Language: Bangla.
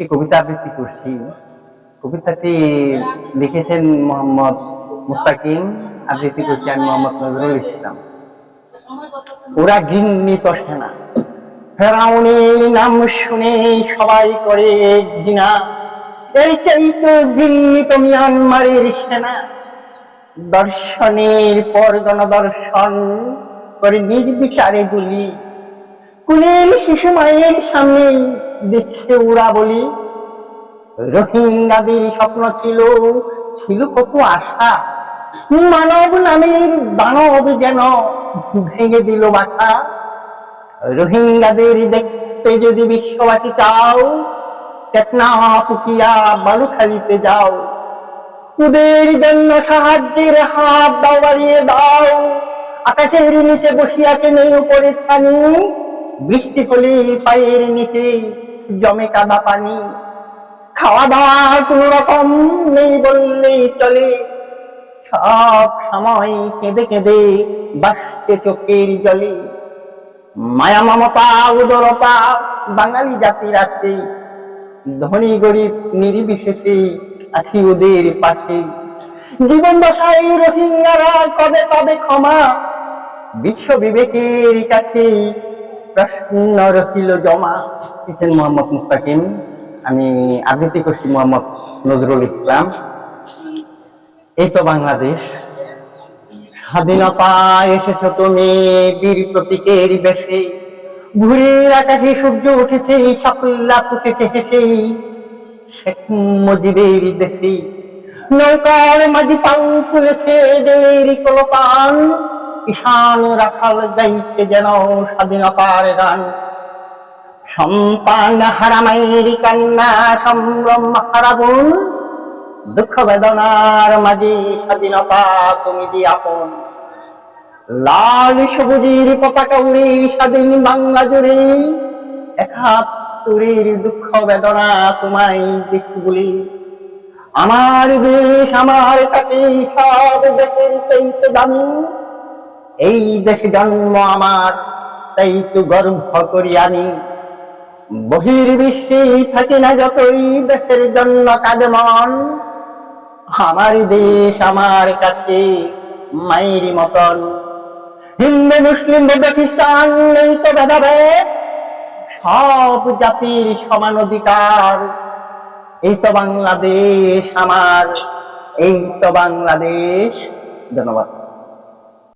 একটি কবিতা আবৃত্তি করছি। কবিতাটি লিখেছেন মোহাম্মদ মুস্তাকিম। আবৃত্তি করছি আমি মোহাম্মদ নজরুল ইসলাম। ওরা ঘৃণিত সেনা ফেরাউনের নাম শুনে সবাই করে ঘৃণা। এইটাই তো ঘৃণিত মিয়ানমারের সেনা। দর্শনের পর গণদর্শন করে নির্বিচারে গুলি। কুলের শিশু মায়ের সামনে দেখছে ওরা বলি। রোহিঙ্গাদের স্বপ্ন ছিল ছিল কত আশা। মানব নামের দানব যেন ভেঙে দিল বাসা। রোহিঙ্গাদের দেখতে যদি বিশ্ববাসী চাও টেকনা পুকিয়া বালুখালিতে যাও। ওদের জন্য সাহায্যের হাত দাও, বাড়িয়ে দাও। আকাশের নিচে বসিয়াছে নেই উপরে ছানি বৃষ্টি হলে পায়ের নিচে জমে কাদা পানি। খাওয়া দাওয়া কোন রকম নেই বললেই চলে। সব সময় কেঁদে কেঁদে বাসছে চোখের জলে। মায়া মমতা, উদরতা বাঙালি জাতির আছে। ধনী, গরিব, নির্বিশেষে আছি ওদের পাশে। জীবন দশায় রোহিঙ্গারা কবে কবে ক্ষমা? বিশ্ব বিবেকের কাছে রহিল জমা। লিখেছেন মোহাম্মদ মুস্তাকিম। আমি আবৃত্তি করছি মোহাম্মদ নজরুল ইসলাম। এই তো বাংলাদেশ। স্বাধীনতা এসেছ তুমি বীর প্রতীকের বেশে। ঘুরের আকাশে সূর্য উঠেছে সাফল্যা ফুটেছে হেসে শেখ মুজিবের দেশে নৌকার মাঝি পাউ তুলেছে ডেরি কলতান ঈশান রাখাল গাইছে যেন স্বাধীনতার গান সম্পান হারামাইর কান্না সম্ভ্রম হারাবুন দুঃখ বেদনার মাঝে স্বাধীনতা তুমি যে আপন লাল সবুজের পতাকা উড়ে স্বাধীন বাংলা জুড়ে, একাত্তরের দুঃখ বেদনা তোমায় দেখি বলি। আমার দেশ, আমার কাছে সব দেশের চাইতে দামি এই দেশে জন্ম আমার, তাই তো গর্ব করি আমি। বহির বিশ্বে থাকি না যতই দেশের জন্য কাঁদে মন, আমার দেশ আমার কাছে মায়ের মতন। হিন্দু, মুসলিম, বৌদ্ধ, খ্রিস্টান নেই তো ভেদাভেদ, সব জাতির সমান অধিকার। এই তো বাংলাদেশ আমার, এই তো বাংলাদেশ। ধন্যবাদ।